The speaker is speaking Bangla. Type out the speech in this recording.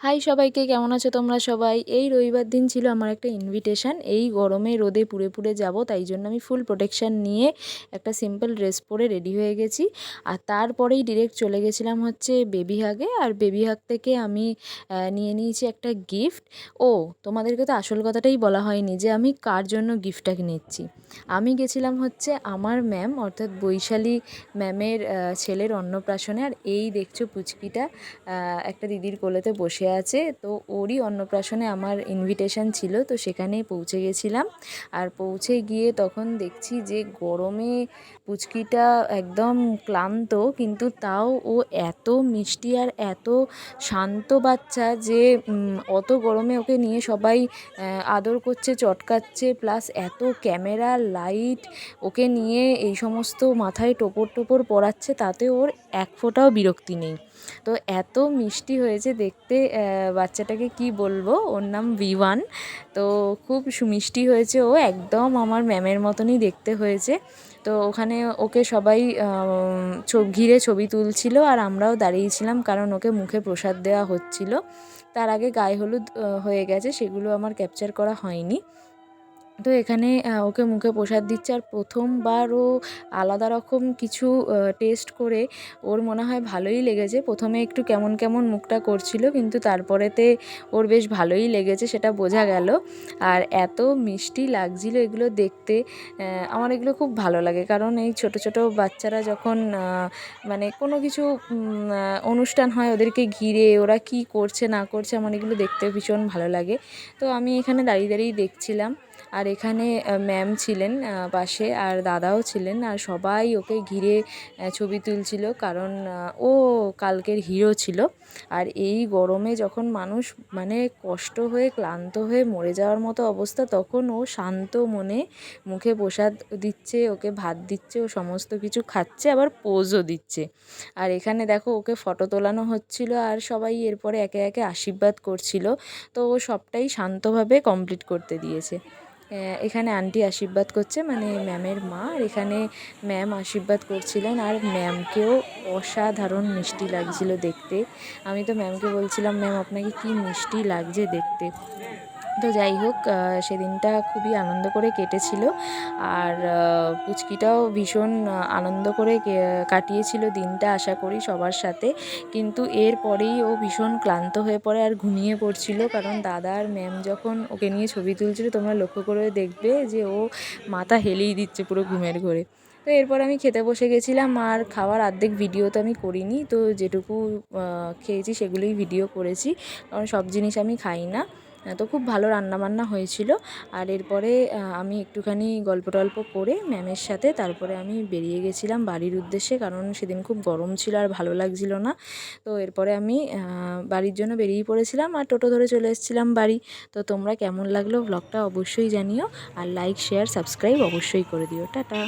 হাই সবাইকে, কেমন আছো তোমরা সবাই? এই রবিবার দিন ছিল আমার একটা ইনভিটেশন এই গরমে রোদে পুড়ে পুড়ে যাব, তাই জন্য আমি ফুল প্রোটেকশান নিয়ে একটা সিম্পল ড্রেস পরে রেডি হয়ে গেছি। আর তারপরেই ডিরেক্ট চলে গেছিলাম হচ্ছে বেবি হাগে আর বেবি হাগ থেকে আমি নিয়ে নিয়েছি একটা গিফট ও, তোমাদেরকে তো আসল কথাটাই বলা হয়নি যে আমি কার জন্য গিফটটাকে নিচ্ছি। আমি গেছিলাম হচ্ছে আমার ম্যাম অর্থাৎ বৈশালী ম্যামের ছেলের অন্নপ্রাশনে। আর এই দেখছ পুচকিটা একটা দিদির কোলেতে বসে আছে, তো ওরই অন্নপ্রাশনে আমার ইনভিটেশন ছিল, তো সেখানে পৌঁছে গেছিলাম। আর পৌঁছে গিয়ে তখন দেখছি যে গরমে পুচকিটা একদম ক্লান্ত, কিন্তু তাও ও এত মিষ্টি আর এত শান্ত বাচ্চা যে অত গরমে ওকে নিয়ে সবাই আদর করছে, চটকাচ্ছে প্লাস এত ক্যামেরা লাইট ওকে নিয়ে এই সমস্ত মাথায় টোপর টোপর পড়াচ্ছে, তাতে ওর এক ফোঁটাও বিরক্তি নেই। তো এত মিষ্টি হয়েছে দেখতে বাচ্চাটাকে কি বলব? ওর নাম ভিওয়ান। তো খুব সুমিষ্টি হয়েছে ও, একদম আমার ম্যামের মতনই দেখতে হয়েছে। তো ওখানে ওকে সবাই ঘিরে ছবি তুলছিল আর আমরাও দাঁড়িয়েছিলাম কারণ ওকে মুখে প্রসাদ দেওয়া হচ্ছিল। তার আগে গায়ে হলুদ হয়ে গেছে, সেগুলো আমার ক্যাপচার করা হয়নি। তো এখানে ওকে মুখে প্রসাদ দিচ্ছে আর প্রথমবার ও আলাদা রকম কিছু টেস্ট করে ওর মনে হয় ভালোই লেগেছে। প্রথমে একটু কেমন কেমন মুখটা করছিল, কিন্তু তারপরেতে ওর বেশ ভালোই লেগেছে সেটা বোঝা গেল। আর এত মিষ্টি লাগছিল এগুলো দেখতে আমার এগুলো খুব ভালো লাগে। কারণ এই ছোট ছোট বাচ্চারা যখন মানে কোনো কিছু অনুষ্ঠান হয় ওদেরকে ঘিরে, ওরা কি করছে না করছে, আমার এগুলো দেখতে ভীষণ ভালো লাগে। তো আমি এখানে দাঁড়িয়ে দাঁড়িয়েই দেখছিলাম। আর এখানে ম্যাম ছিলেন পাশে আর দাদাও ছিলেন আর সবাই ওকে ঘিরে ছবি তুলছিল কারণ ও কালকের হিরো ছিল। আর এই গরমে যখন মানুষ মানে কষ্ট হয়ে, ক্লান্ত হয়ে মরে যাওয়ার মতো অবস্থা, তখন ও শান্ত মনে মুখে প্রসাদ দিচ্ছে, ওকে ভাত দিচ্ছে, ও সমস্ত কিছু খাচ্ছে, আবার পোজও দিচ্ছে। আর এখানে দেখো ওকে ফটো তোলানো হচ্ছিল আর সবাই এরপরে একে একে আশীর্বাদ করছিল। তো ও সবটাই শান্তভাবে কমপ্লিট করতে দিয়েছে। এখানে আন্টি আশীর্বাদ করছে মানে ম্যামের মা, আর এখানে ম্যাম আশীর্বাদ করছিলেন, আর ম্যামকেও অসাধারণ মিষ্টি লাগছিল দেখতে। আমি তো ম্যামকে বলছিলাম, ম্যাম, আপনাকে কি মিষ্টি লাগছে দেখতে? তো যাই হোক সেদিনটা খুবই আনন্দ করে কেটেছিল। আর পুচকিটাও ভীষণ আনন্দ করে কাটিয়েছিল দিনটা আশা করি সবার সাথে। কিন্তু এরপরেই ও ভীষণ ক্লান্ত হয়ে পড়ে আর ঘুমিয়ে পড়ছিল। কারণ দাদা আর ম্যাম যখন ওকে নিয়ে ছবি তুলছিল, তোমরা লক্ষ্য করে দেখবে যে ও মাথা হেলেই দিচ্ছে পুরো ঘুমের ঘরে। তো এরপর আমি খেতে বসে গেছিলাম আর খাওয়ার অর্ধেক ভিডিও তো আমি করিনি। তো যেটুকু খেয়েছি সেগুলোই ভিডিও করেছি। কারণ সব জিনিস আমি খাই না। তো খুব ভালো রান্নাবান্না হয়েছিল। আর এরপরে আমি একটুখানি গল্প টল্প করে ম্যামের সাথে তারপরে আমি বেরিয়ে গেছিলাম বাড়ির উদ্দেশ্যে, কারণ সেদিন খুব গরম ছিল আর ভালো লাগছিল না। তো এরপরে আমি বাড়ির জন্য বেরিয়ে পড়েছিলাম আর টোটো ধরে চলে এসেছিলাম বাড়ি। তো তোমরা কেমন লাগল ব্লগটা অবশ্যই জানিও, আর লাইক, শেয়ার, সাবস্ক্রাইব অবশ্যই করে দিও। টাটা।